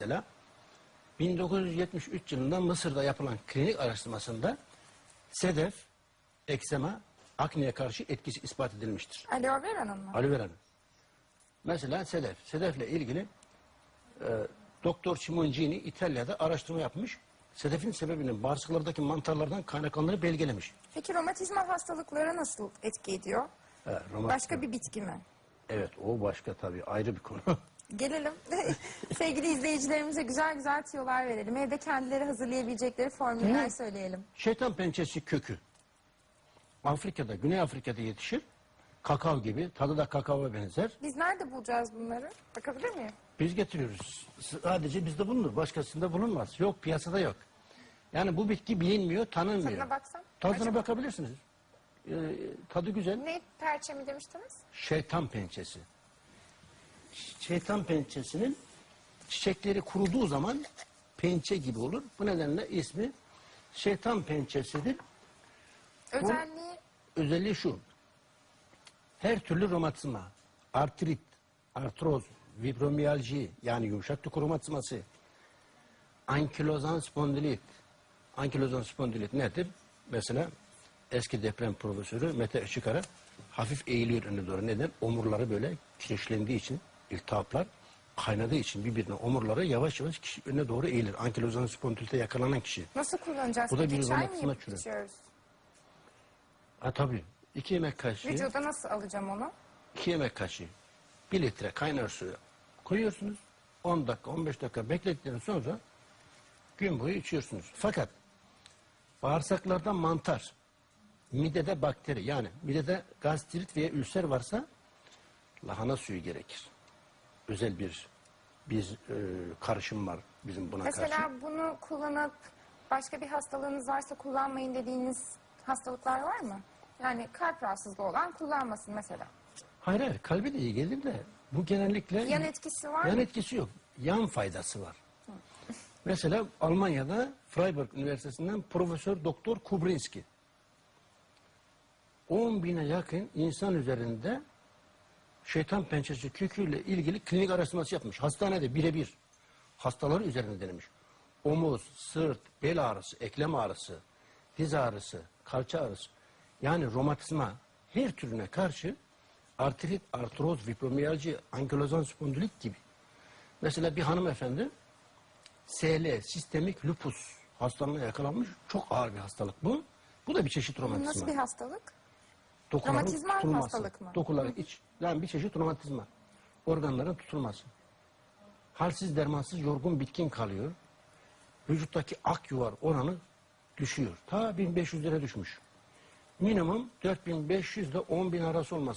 Mesela 1973 yılında Mısır'da yapılan klinik araştırmasında sedef, eksema, akneye karşı etkisi ispat edilmiştir. Aloe vera'nın mı? Aloe vera'nın. Mesela sedef. Sedefle ilgili e, Doktor Simoncini İtalya'da araştırma yapmış. Sedefin sebebinin bağırsaklardaki mantarlardan kaynaklandığını belgelemiş. Peki romatizmal hastalıklara nasıl etki ediyor? Evet, romat- Başka bir bitki mi? Evet o başka tabii ayrı bir konu. Gelelim. Sevgili izleyicilerimize güzel güzel tiyolar verelim. Evde kendileri hazırlayabilecekleri formüller söyleyelim. Şeytan pençesi kökü. Afrika'da, Güney Afrika'da yetişir. Kakao gibi. Tadı da kakaoya benzer. Biz nerede bulacağız bunları? Bakabilir miyim? Biz getiriyoruz. Sadece bizde bulunur. Başkasında bulunmaz. Yok piyasada yok. Yani bu bitki bilinmiyor, tanınmıyor. Tadına baksam. Tadına Acaba- bakabilirsiniz. Ee, tadı güzel. Ne perçe mi demiştiniz? Şeytan pençesi. Şeytan pençesinin çiçekleri kuruduğu zaman pençe gibi olur. Bu nedenle ismi şeytan pençesidir. Özelliği Özelliği şu. Her türlü romatizma, artrit, artroz, fibromiyalji yani yumuşak doku romatizması, ankilozan spondilit. Ankilozan spondilit nedir? Mesela eski deprem profesörü Mete Işıkara hafif eğiliyor öne doğru. Neden? Omurları böyle kireçlendiği için, iltihaplar kaynadığı için birbirine omurları yavaş yavaş kişi öne doğru eğilir. Ankilozan spondilite yakalanan kişi. nasıl kullanacağız? Bu da bir çay mı içiyoruz? Ha tabii. İki yemek kaşığı. Vücuda nasıl alacağım onu? 2 yemek kaşığı 1 litre kaynar suyu koyuyorsunuz. 10 dakika 15 dakika bekledikten sonra gün boyu içiyorsunuz. Fakat bağırsaklarda mantar, midede bakteri yani midede gastrit veya ülser varsa lahana suyu gerekir. Özel bir bir e, karışım var bizim buna Mesela karşı. bunu kullanıp başka bir hastalığınız varsa kullanmayın dediğiniz hastalıklar var mı? Yani kalp rahatsızlığı olan kullanmasın mesela. Hayır hayır kalbe de iyi gelir de bu genellikle Yan etkisi var Yan mı? etkisi yok. Yan faydası var. Mesela Almanya'da Freiburg Üniversitesi'nden Profesör Doktor Kubrinski 10 bine yakın insan üzerinde şeytan pençesi köküyle ilgili klinik araştırması yapmış. Hastanede birebir hastaları üzerinde denemiş. Omuz, sırt, bel ağrısı, eklem ağrısı, diz ağrısı, kalça ağrısı yani romatizma her türüne karşı artrit, artroz, fibromiyalji, ankilozan spondilit gibi. Mesela bir hanımefendi SL, sistemik lupus hastalığına yakalanmış. Çok ağır bir hastalık bu. Bu da bir çeşit romatizma. nasıl bir hastalık? Dokuların Romatizmal tutulması. hastalık mı? Dokuların iç, yani bir çeşit romatizma. Organların tutulması. Halsiz, dermansız, yorgun, bitkin kalıyor. Vücuttaki ak yuvar oranı düşüyor. Ta 1500 lira düşmüş. Minimum 4500 ile 10.000 arası olması